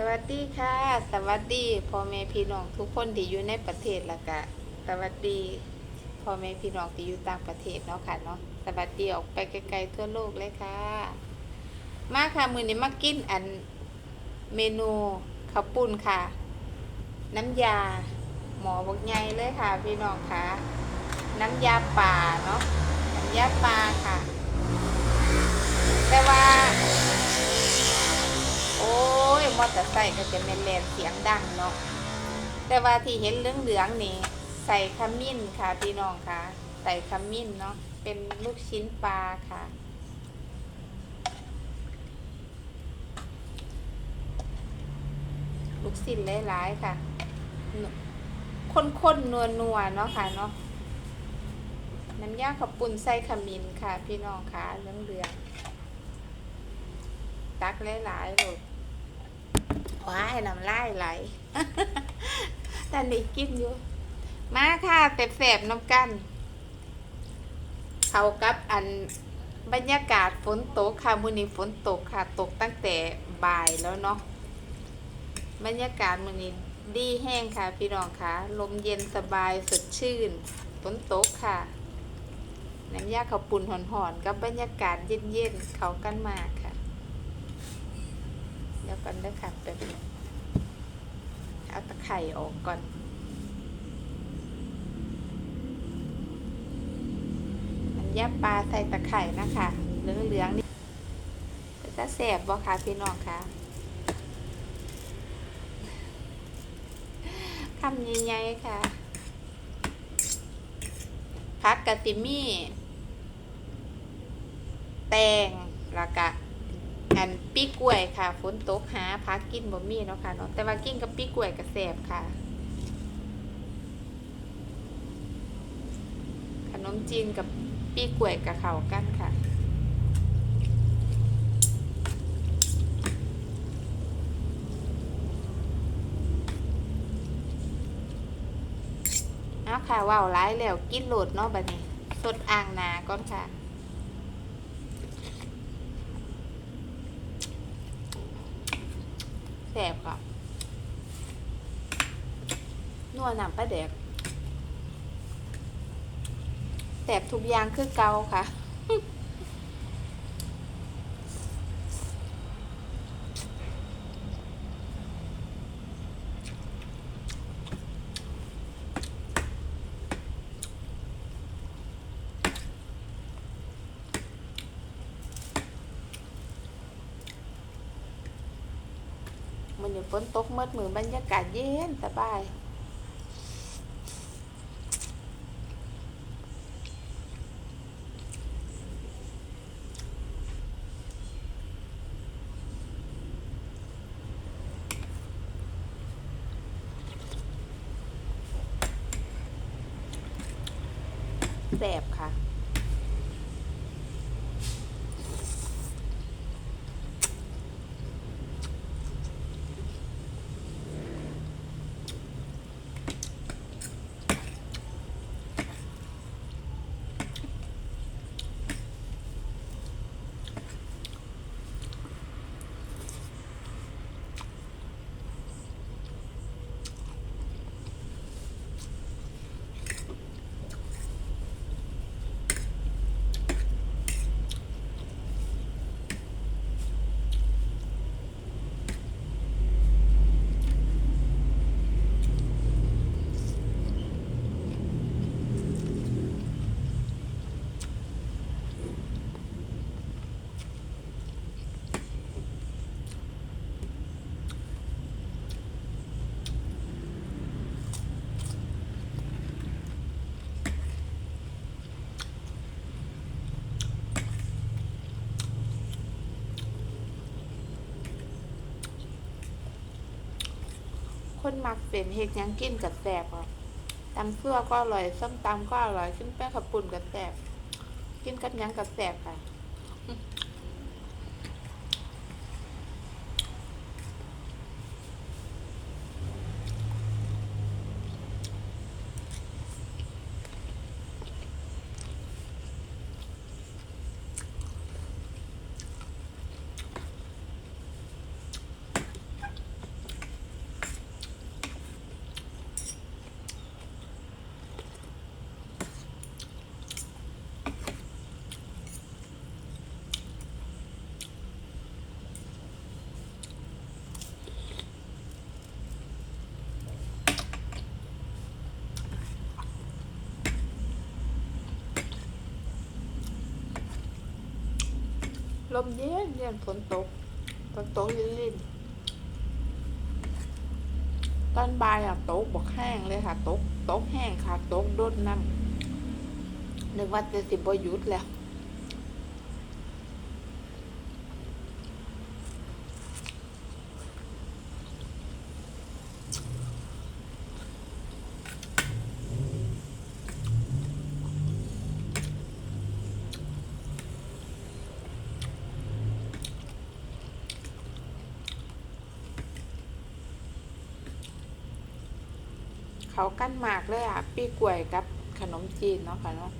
สวัสดีค่ะ สวัสดีพ่อแม่พี่น้องทุกคนที่อยู่ในประเทศละกะ สวัสดีพ่อแม่พี่น้องที่อยู่ต่างประเทศเนาะค่ะเนาะสวัสดีออกไปไกลๆทั่วโลกเลยค่ะ มาค่ะมือนี้มากินอันเมนูข้าวปุ้นค่ะ น้ำยาหมอบอกไงเลยค่ะ พี่น้องค่ะ น้ำยาป่าเนาะน้ำยาปลาค่ะ แต่ว่า โอ้ มอเตอร์ไซค์ก็จะเป็นแลนเสียงดังเนาะแต่ว่าที่เห็นเหลืองๆนี่ใส่ขมิ้นค่ะพี่น้องค่ะ ใส่ขมิ้นเนาะเป็นลูกชิ้นปลาค่ะ ลูกชิ้นหลายๆค่ะข้นๆนัวๆเนาะค่ะเนาะน้ำยาขับปุ่นใส่ขมิ้นค่ะ พี่น้องค่ะเหลืองๆตักหลายๆเลย ว้ายน้ำลายไหลตอนนี้กินอยู่ มาค่ะแสบๆน้ำกัน เขากับอันบรรยากาศฝนตกค่ะมื้อนี้ฝนตกค่ะ ตกตั้งแต่บ่ายแล้วเนาะบรรยากาศมื้อนี้ดีแห้งค่ะ พี่น้องค่ะ ลมเย็นสบายสดชื่นฝนตกค่ะน้ำยาข้าวปุ่นหอนๆกับบรรยากาศเย็นๆเขากันมากค่ะ ดี๋ยวก่อนเด้อค่ะแป๊บนึงเอาตะไคร่ออกก่อนน้ำยาปลาใส่ตะไคร่นะคะเหลืองๆนี่จะแสบบ่คะพี่น้องคะคำใหญ่ๆค่ะพักกะติมี่ แตงแล้วก็ อันปีกล้วยค่ะฝนตกหาพักกินบ่มีเนาะค่ะเนาะแต่ว่ากินกับปีกล้วยก็แซ่บค่ะ ขนมจีนกับปีกล้วยกับเขากันค่ะเอาค่ะว่าวร้ายแล้วกินโหลดเนาะบัดนี้สดอ่างนาก่อนค่ะ แสบค่ะนัวหนำปลาแดกแสบทุกอย่างคือเกาค่ะ มั นี่ฝนตกเมื่อมือบรรยากาศเย็นสบายแสบค่ะ คนมักเป็นเฮ็ดยังกินกับแสบอะตำซั่วก็อร่อยส้มตำก็อร่อยขึ้นแป้งขับปุ่นกับแสบกินกับยังกับแสบค่ะ มเย็นเย็นฝนตกฝนตกลินลินตอนบ่ายอะตกบอกแห้งเลยค่ะ ตก ตกแห้งค่ะ ตกโดดน้ำนึกว่าจะสิบหยุดแล้ว เขากั้นหมากเลยอะ ปีกล้วยกับขนมจีนเนาะค่ะเนาะ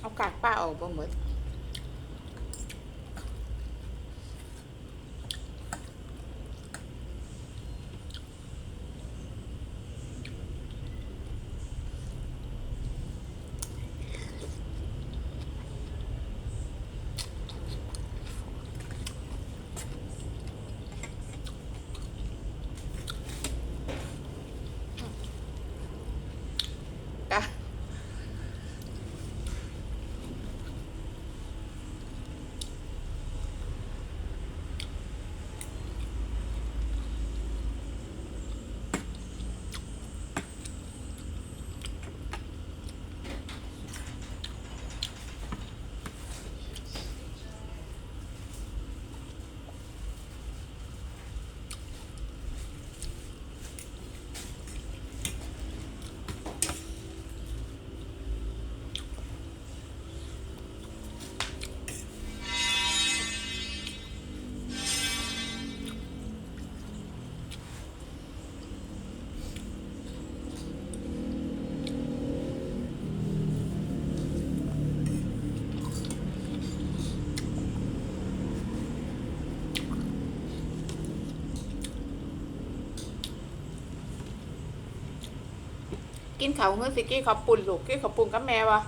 เอากากป้าออกบ่หมดกาก กินเขาวเมื่อสิกี้เขาวปุ่นลูกกี้เขาวปุ่นกับแม่วะ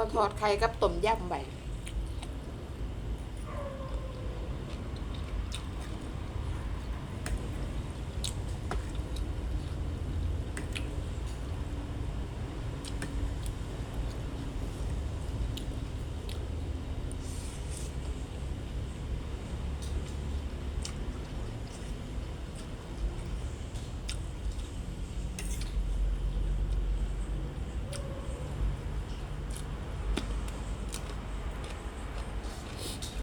อทอดไข่กับต้มยำไป